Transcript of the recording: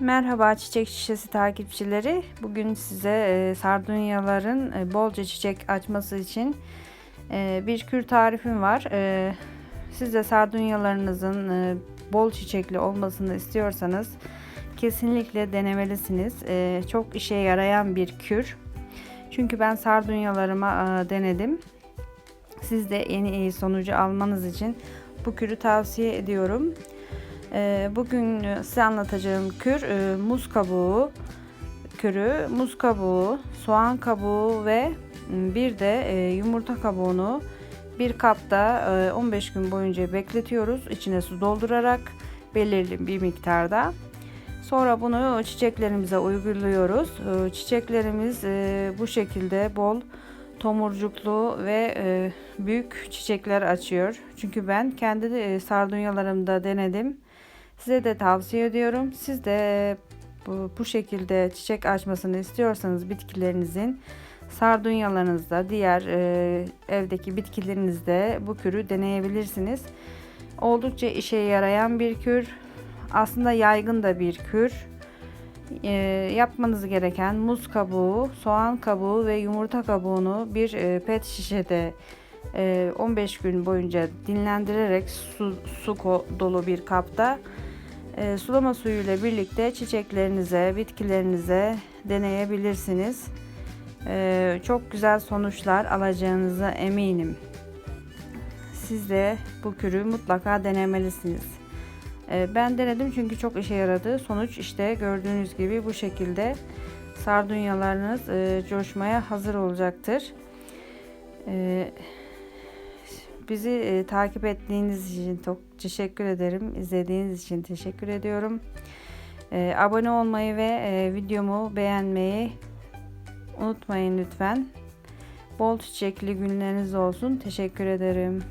Merhaba çiçek şişesi takipçileri. Bugün size e, sardunyaların e, bolca çiçek açması için e, bir kür tarifim var. E, siz de sardunyalarınızın bol çiçekli olmasını istiyorsanız kesinlikle denemelisiniz. Çok işe yarayan bir kür. Çünkü ben sardunyalarıma denedim. Siz de en iyi sonucu almanız için bu kürü tavsiye ediyorum. Ee, Bugün size anlatacağım kür e, muz kabuğu kürü, muz kabuğu, soğan kabuğu ve bir de e, yumurta kabuğunu bir kapta e, 15 gün boyunca bekletiyoruz. İçine su doldurarak belirli bir miktarda. Sonra bunu çiçeklerimize uyguluyoruz. E, Çiçeklerimiz e, bu şekilde bol tomurcuklu ve e, büyük çiçekler açıyor. Çünkü ben kendi e, sardunyalarımda denedim. Size de tavsiye ediyorum. Siz de bu, bu şekilde çiçek açmasını istiyorsanız bitkilerinizin sardunyalarınızda, diğer e, evdeki bitkilerinizde bu kürü deneyebilirsiniz. Oldukça işe yarayan bir kür. Aslında yaygın da bir kür. E, yapmanız gereken muz kabuğu, soğan kabuğu ve yumurta kabuğunu bir e, pet şişede e, 15 gün boyunca dinlendirerek su, su dolu bir kapta e, sulama suyu ile birlikte çiçeklerinize, bitkilerinize deneyebilirsiniz. E, çok güzel sonuçlar alacağınıza eminim. Siz de bu kürü mutlaka denemelisiniz. E, ben denedim çünkü çok işe yaradı. Sonuç işte gördüğünüz gibi bu şekilde sardunyalarınız e, coşmaya hazır olacaktır. E, Bizi e, takip ettiğiniz için çok teşekkür ederim. İzlediğiniz için teşekkür ediyorum. E, abone olmayı ve e, videomu beğenmeyi unutmayın lütfen. Bol çiçekli günleriniz olsun. Teşekkür ederim.